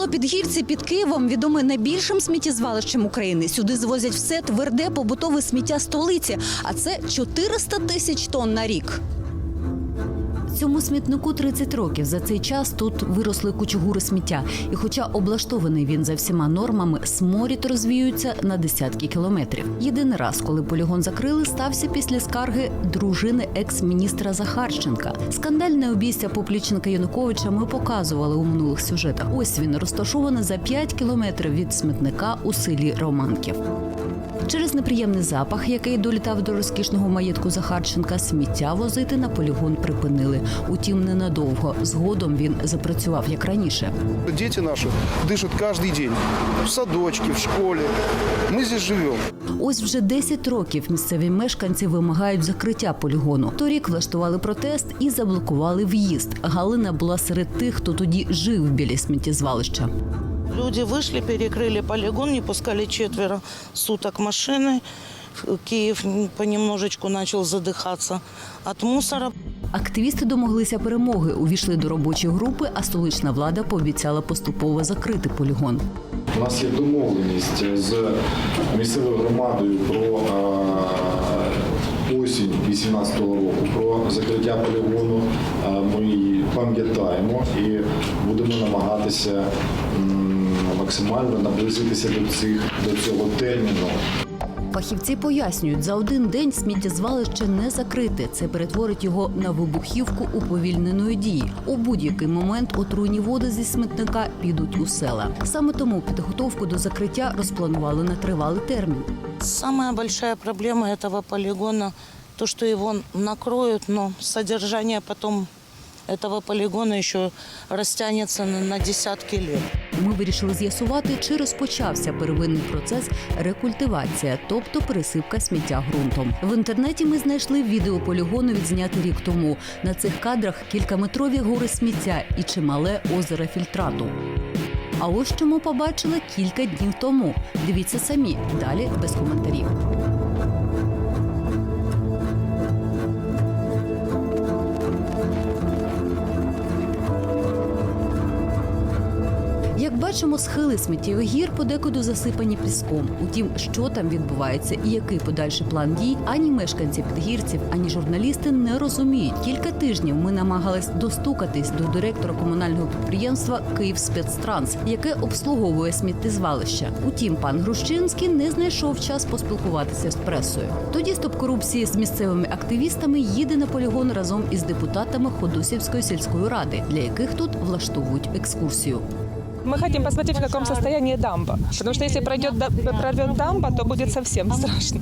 Село Підгірці під Києвом відоме найбільшим сміттєзвалищем України. Сюди звозять все тверде побутове сміття столиці, а це 400 тисяч тонн на рік. Цьому смітнику 30 років. За цей час тут виросли кучугури сміття. І хоча облаштований він за всіма нормами, сморід розвіюється на десятки кілометрів. Єдиний раз, коли полігон закрили, стався після скарги дружини екс-міністра Захарченка. Скандальне обійстя поплічника Януковича ми показували у минулих сюжетах. Ось він розташований за 5 кілометрів від смітника у селі Романків. Через неприємний запах, який долітав до розкішного маєтку Захарченка, сміття возити на полігон припинили. Утім, ненадовго. Згодом він запрацював як раніше. Дети наши дышат каждый день. В садочке, в школе. Мы здесь живем. Ось вже 10 років місцеві мешканці вимагають закриття полігону. Торік влаштували протест і заблокували в'їзд. Галина була серед тих, хто тоді жив біля сміттєзвалища. Люди вышли, перекрыли полигон, не пускали четверо суток машины. Киев понемножечку начал задыхаться от мусора. Активісти домоглися перемоги, увійшли до робочої групи, а столична влада пообіцяла поступово закрити полігон. У нас є домовленість з місцевою громадою про е, осінь 2018 року про закриття полігону. Е, Ми її пам'ятаємо і будемо намагатися м, максимально наблизитися до цих до цього терміну. Фахівці пояснюють, за один день сміттєзвалище не закрите. Це перетворить його на вибухівку уповільненої дії. У будь-який момент отруйні води зі смітника підуть у села. Саме тому підготовку до закриття розпланували на тривалий термін. Самая большая проблема этого полигона то, что его накроют, но содержание потом этого полигона еще растянется на, десятки лет. Ми вирішили з'ясувати, чи розпочався первинний процес рекультивація, тобто пересипка сміття ґрунтом. В інтернеті ми знайшли відео полігону відзняти рік тому. На цих кадрах кількаметрові гори сміття і чимале озеро фільтрату. А ось що ми побачили кілька днів тому. Дивіться самі далі без коментарів. Як бачимо, схили сміттєвих гір подекуди засипані піском. Утім, що там відбувається і який подальший план дій, ані мешканці підгірців, ані журналісти не розуміють. Кілька тижнів ми намагались достукатись до директора комунального підприємства «Київспецтранс», яке обслуговує сміттєзвалище. Утім, пан Грущинський не знайшов час поспілкуватися з пресою. Тоді стоп корупції з місцевими активістами їде на полігон разом із депутатами Ходосівської сільської ради, для яких тут влаштовують екскурсію. Мы хотим посмотреть, в каком состоянии дамба. Потому что если пройдет, прорвет дамба, то будет совсем страшно.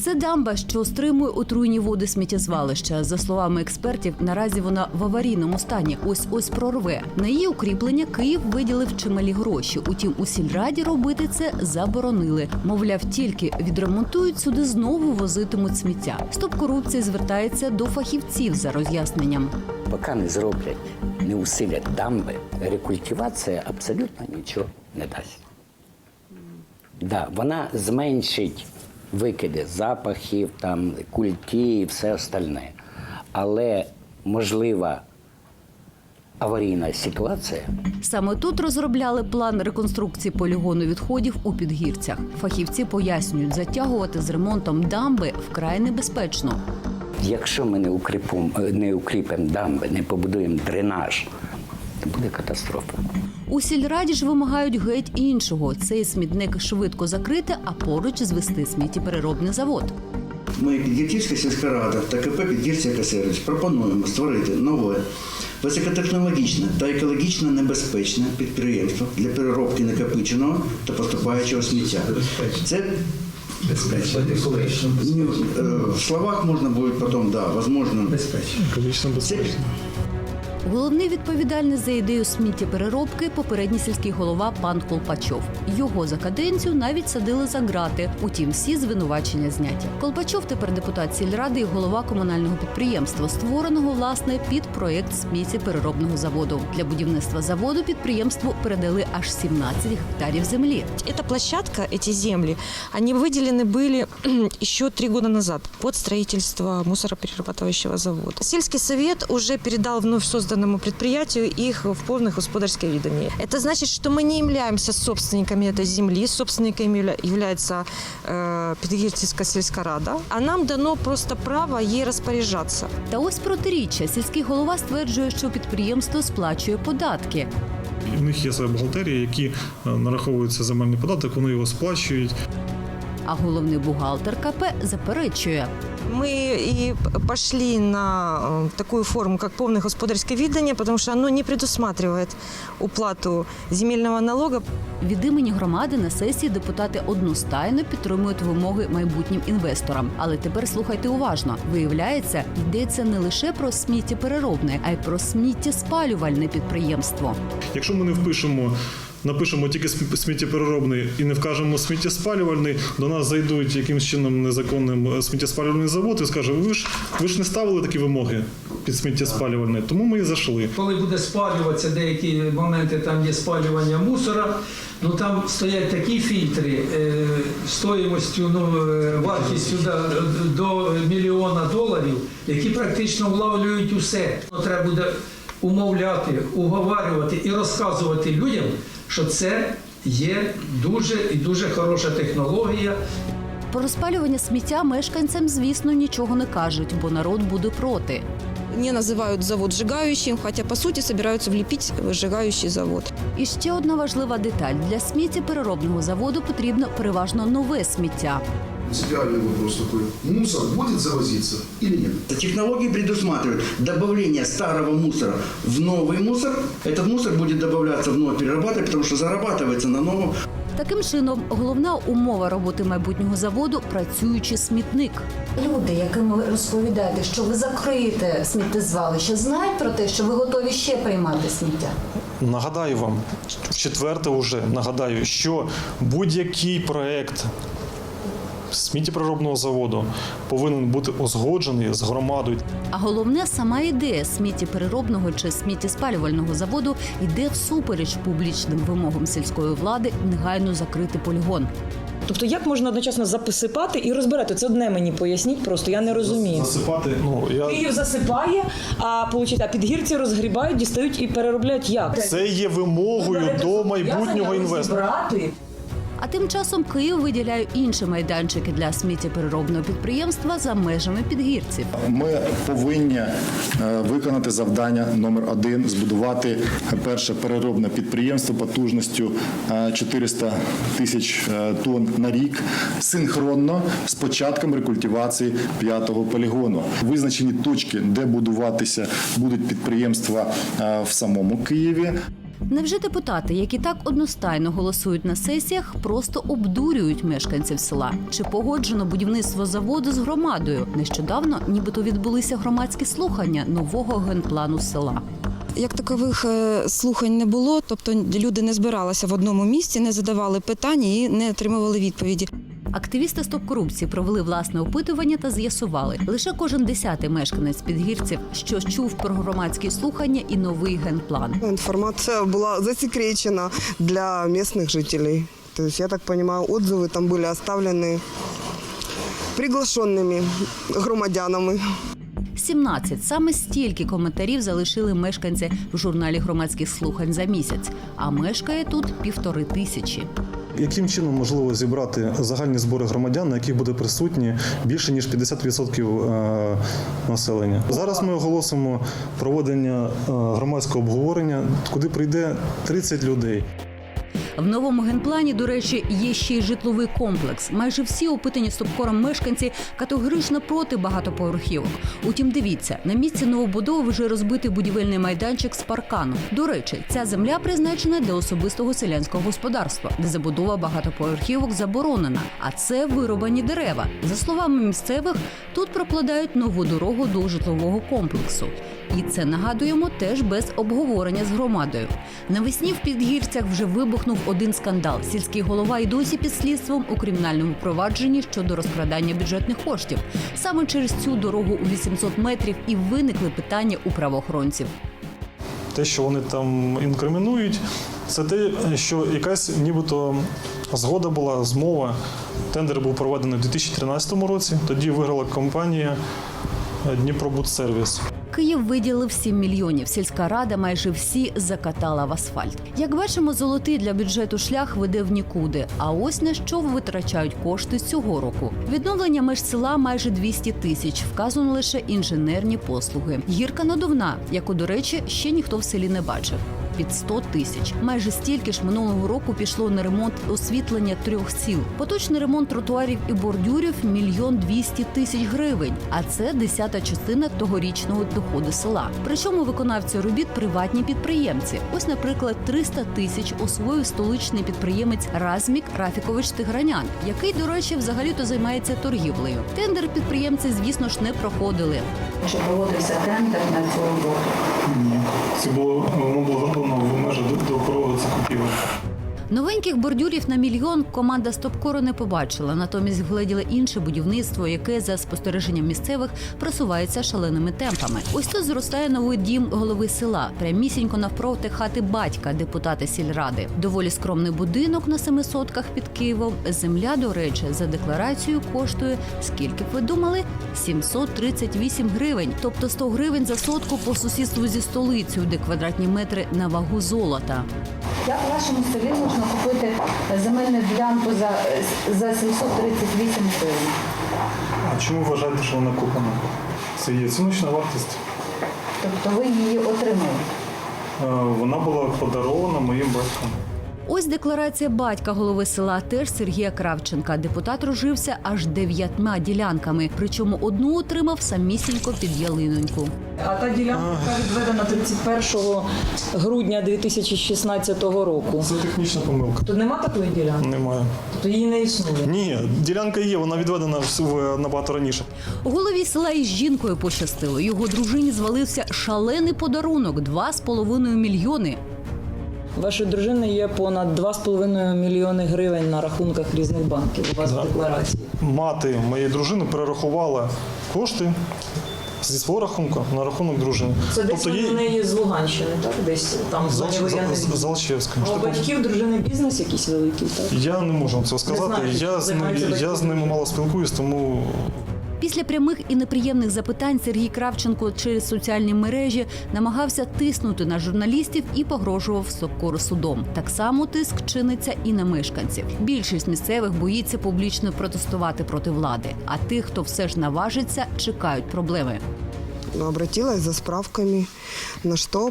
Це дамба, що стримує отруйні води сміттєзвалища. За словами експертів, наразі вона в аварійному стані. Ось ось прорве. На її укріплення Київ виділив чималі гроші. Утім, у сільраді робити це заборонили. Мовляв, тільки відремонтують сюди знову возитимуть сміття. Стоп корупції звертається до фахівців за роз'ясненням. Поки не зроблять, не усилять дамби, рекультивація абсолютно нічого не дасть. Да, вона зменшить викиди запахів, там, кульки і все остальне. Але можлива аварійна ситуація. Саме тут розробляли план реконструкції полігону відходів у підгірцях. Фахівці пояснюють, затягувати з ремонтом дамби вкрай небезпечно. Якщо ми не укріпимо, не укріпимо дамби, не побудуємо дренаж, то буде катастрофа. У сільраді ж вимагають геть іншого. Цей смітник швидко закрити, а поруч звести сміттєпереробний завод. Ми, як сільська рада та КП Підгірця Касервич, пропонуємо створити нове, високотехнологічне та екологічно небезпечне підприємство для переробки накопиченого та поступаючого сміття. Це Ну, е, в словах можно будет потом, да, возможно. Це Головний відповідальний за ідею сміттєпереробки попередній сільський голова пан Колпачов. Його за каденцію навіть садили за грати. Утім, всі звинувачення зняті. Колпачов тепер депутат сільради і голова комунального підприємства, створеного власне під проєкт сміттєпереробного заводу. Для будівництва заводу підприємству передали аж 17 гектарів землі. Эта площадка, эти земли, они выделены были еще три года назад под строительство мусороперерабатывающего завода. Сельский совет уже передал вновь созданный созданному предприятию их в полное господарское видание. Это значит, что мы не являемся собственниками этой земли, собственниками явля- является э, Петербургская сельская рада, а нам дано просто право ей распоряжаться. Та ось протиріччя. Сільський голова стверджує, що підприємство сплачує податки. У них є своя бухгалтерія, які е, нараховуються земельний податок, вони його сплачують. А головний бухгалтер КП заперечує. Мы и пошли на э, такую форму, как полное господарское видание, потому что оно не предусматривает уплату земельного налога. Від імені громади на сесії депутати одностайно підтримують вимоги майбутнім інвесторам. Але тепер слухайте уважно. Виявляється, йдеться не лише про сміттєпереробне, а й про сміттєспалювальне підприємство. Якщо ми не впишемо, напишемо тільки смі- сміттєпереробний і не вкажемо сміттєспалювальний, до нас зайдуть якимсь чином незаконним е, сміттєспалювальний завод і скаже, ви ж ви ж не ставили такі вимоги під сміттєспалювальне, тому ми і зайшли. Коли буде спалюватися деякі моменти, там є спалювання мусора, ну там стоять такі фільтри е, стоїмостю, ну, е, вартістю да, до мільйона доларів, які практично влавлюють усе. Треба буде умовляти, уговарювати і розказувати людям, що це є дуже і дуже хороша технологія. Про розпалювання сміття мешканцям, звісно, нічого не кажуть, бо народ буде проти. не називають завод зжигаючим, хоча по суті збираються вліпіть вжигаючий завод. І ще одна важлива деталь: для сміттєпереробного заводу потрібно переважно нове сміття Принципиальный вопрос такой. Мусор будет завозиться или нет? Технологии предусматривают добавление старого мусора в новый мусор. Этот мусор будет добавляться в новый перерабатывать, потому что зарабатывается на новом. Таким чином, головна умова роботи майбутнього заводу працюючий смітник. Люди, яким ви розповідаєте, що ви закриєте сміттєзвалище, знають про те, що ви готові ще приймати сміття. Нагадаю вам, в четверте уже нагадаю, що будь-який проект сміттєпереробного заводу повинен бути узгоджений з громадою. А головне, сама ідея сміттєпереробного чи сміттєспалювального заводу йде всупереч публічним вимогам сільської влади негайно закрити полігон. Тобто, як можна одночасно записипати і розбирати? Це одне мені поясніть, просто я не розумію. Засипати, ну я Київ засипає, а получить, а підгірці розгрібають, дістають і переробляють як? це є вимогою до майбутнього інвестора. А тим часом Київ виділяє інші майданчики для сміттєпереробного підприємства за межами підгірців. Ми повинні е, виконати завдання номер один збудувати перше переробне підприємство потужністю е, 400 тисяч е, тонн на рік синхронно з початком рекультивації п'ятого полігону. Визначені точки, де будуватися будуть підприємства е, в самому Києві. Невже депутати, які так одностайно голосують на сесіях, просто обдурюють мешканців села? Чи погоджено будівництво заводу з громадою? Нещодавно, нібито відбулися громадські слухання нового генплану села. Як такових е, слухань не було, тобто люди не збиралися в одному місці, не задавали питання і не отримували відповіді. Активісти стоп корупції провели власне опитування та з'ясували, лише кожен десятий мешканець підгірців, що чув про громадські слухання і новий генплан. Информация была засекречена для местных жителей. То есть, я так понимаю, отзывы там были оставлены приглашенными громадянами. 17. Саме стільки коментарів залишили мешканці в журналі громадських слухань за місяць, а мешкає тут півтори тисячі. яким чином можливо зібрати загальні збори громадян, на яких буде присутні більше ніж 50% е, населення? Зараз ми оголосимо проведення е, громадського обговорення, куди прийде 30 людей. В новому генплані, до речі, є ще й житловий комплекс. Майже всі опитані стопкором мешканці категорично проти багатоповерхівок. Утім, дивіться, на місці новобудови вже розбитий будівельний майданчик з парканом. До речі, ця земля призначена для особистого селянського господарства, де забудова багатоповерхівок заборонена. А це вирубані дерева. За словами місцевих, тут прокладають нову дорогу до житлового комплексу. І це нагадуємо теж без обговорення з громадою. Навесні в підгірцях вже вибухнув один скандал. Сільський голова і досі під слідством у кримінальному провадженні щодо розкрадання бюджетних коштів. Саме через цю дорогу у 800 метрів і виникли питання у правоохоронців. Те, що вони там інкримінують, це те, що якась нібито згода була, змова. Тендер був проведений у 2013 році. Тоді виграла компанія Дніпробудсервіс. Київ виділив 7 мільйонів. Сільська рада майже всі закатала в асфальт. Як бачимо, золотий для бюджету шлях веде в нікуди. А ось на що витрачають кошти цього року. Відновлення меж села майже 200 тисяч. Вказано лише інженерні послуги. Гірка надувна, яку, до речі, ще ніхто в селі не бачив. Під 100 тисяч. Майже стільки ж минулого року пішло на ремонт освітлення трьох сіл. Поточний ремонт тротуарів і бордюрів мільйон двісті тисяч гривень. А це десята частина тогорічного доходу села. Причому виконавці робіт приватні підприємці. Ось, наприклад, 300 тисяч освоїв столичний підприємець Размік Рафікович Тигранян, який, до речі, взагалі-то займається торгівлею. Тендер підприємці, звісно ж, не проходили. Чи проводився тендер на цю роботу? Ні. Це було воно було зроблено в межах довгорових закупівель. Новеньких бордюрів на мільйон команда Стопкору не побачила. Натомість вгледіла інше будівництво, яке за спостереженням місцевих просувається шаленими темпами. Ось тут зростає новий дім голови села, прямісінько навпроти хати батька, депутата сільради. Доволі скромний будинок на семи сотках під Києвом. Земля, до речі, за декларацією коштує скільки б ви думали? 738 гривень, тобто 100 гривень за сотку по сусідству зі столицею, де квадратні метри на вагу золота. Як в вашому селі можна купити земельну ділянку за, за 738 гривень? А чому вважаєте, що вона куплена? Це є ціночна вартість. Тобто ви її отримали? Е, Вона була подарована моїм батьком. Ось декларація батька голови села, теж Сергія Кравченка. Депутат розжився аж дев'ятьма ділянками, причому одну отримав самісінько під ялиноньку. А та ділянка відведена 31 грудня 2016 року. Це технічна помилка. То нема такої ділянки? Немає. Тобто її не існує. Ні, ділянка є, вона відведена в- в- набагато раніше. Голові села із жінкою пощастило. Його дружині звалився шалений подарунок 2,5 мільйони. Вашої дружини є понад 2,5 мільйони гривень на рахунках різних банків. У вас в декларації. Мати моєї дружини перерахувала кошти зі свого рахунку на рахунок дружини. Це десь тобто в неї з Луганщини, так? Десь там зоні Зал- Зал- дій. Залчевська. У батьків дружини бізнес якийсь великий, так? Я не можу вам цього сказати. знаєте, я, з ним, займається я з батьківською. ними мало спілкуюсь, тому Після прямих і неприємних запитань Сергій Кравченко через соціальні мережі намагався тиснути на журналістів і погрожував Сокору судом. Так само тиск чиниться і на мешканців. Більшість місцевих боїться публічно протестувати проти влади. А тих, хто все ж наважиться, чекають проблеми. Ну, Обратилась за справками, на что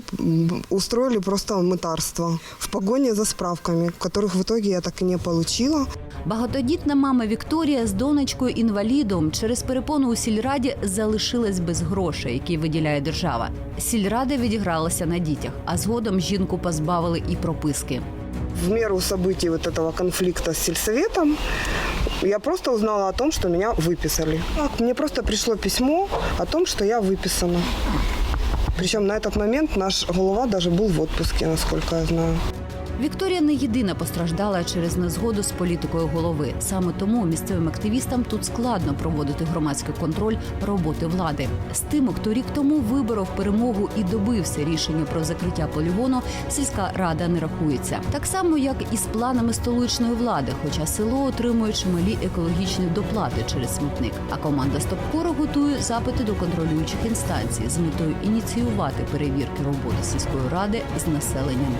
устроили просто мытарство в погоне за справками, которых в итоге я так и не получила. Багатодітна мама Вікторія з донечкою інвалідом через перепону у сільраді залишилась без грошей, які виділяє держава. Сільрада відігралася на дітях, а згодом жінку позбавили і прописки. В меру событий вот этого конфликта с сельсоветом я просто узнала о том, что меня выписали. Мне просто пришло письмо о том, что я выписана. Причем на этот момент наш голова даже был в отпуске, насколько я знаю. Вікторія не єдина постраждала через незгоду з політикою голови. Саме тому місцевим активістам тут складно проводити громадський контроль роботи влади. З тими, хто рік тому виборов перемогу і добився рішення про закриття полігону, сільська рада не рахується. Так само, як і з планами столичної влади, хоча село отримує чималі екологічні доплати через смітник. А команда Стопкору готує запити до контролюючих інстанцій з метою ініціювати перевірки роботи сільської ради з населенням.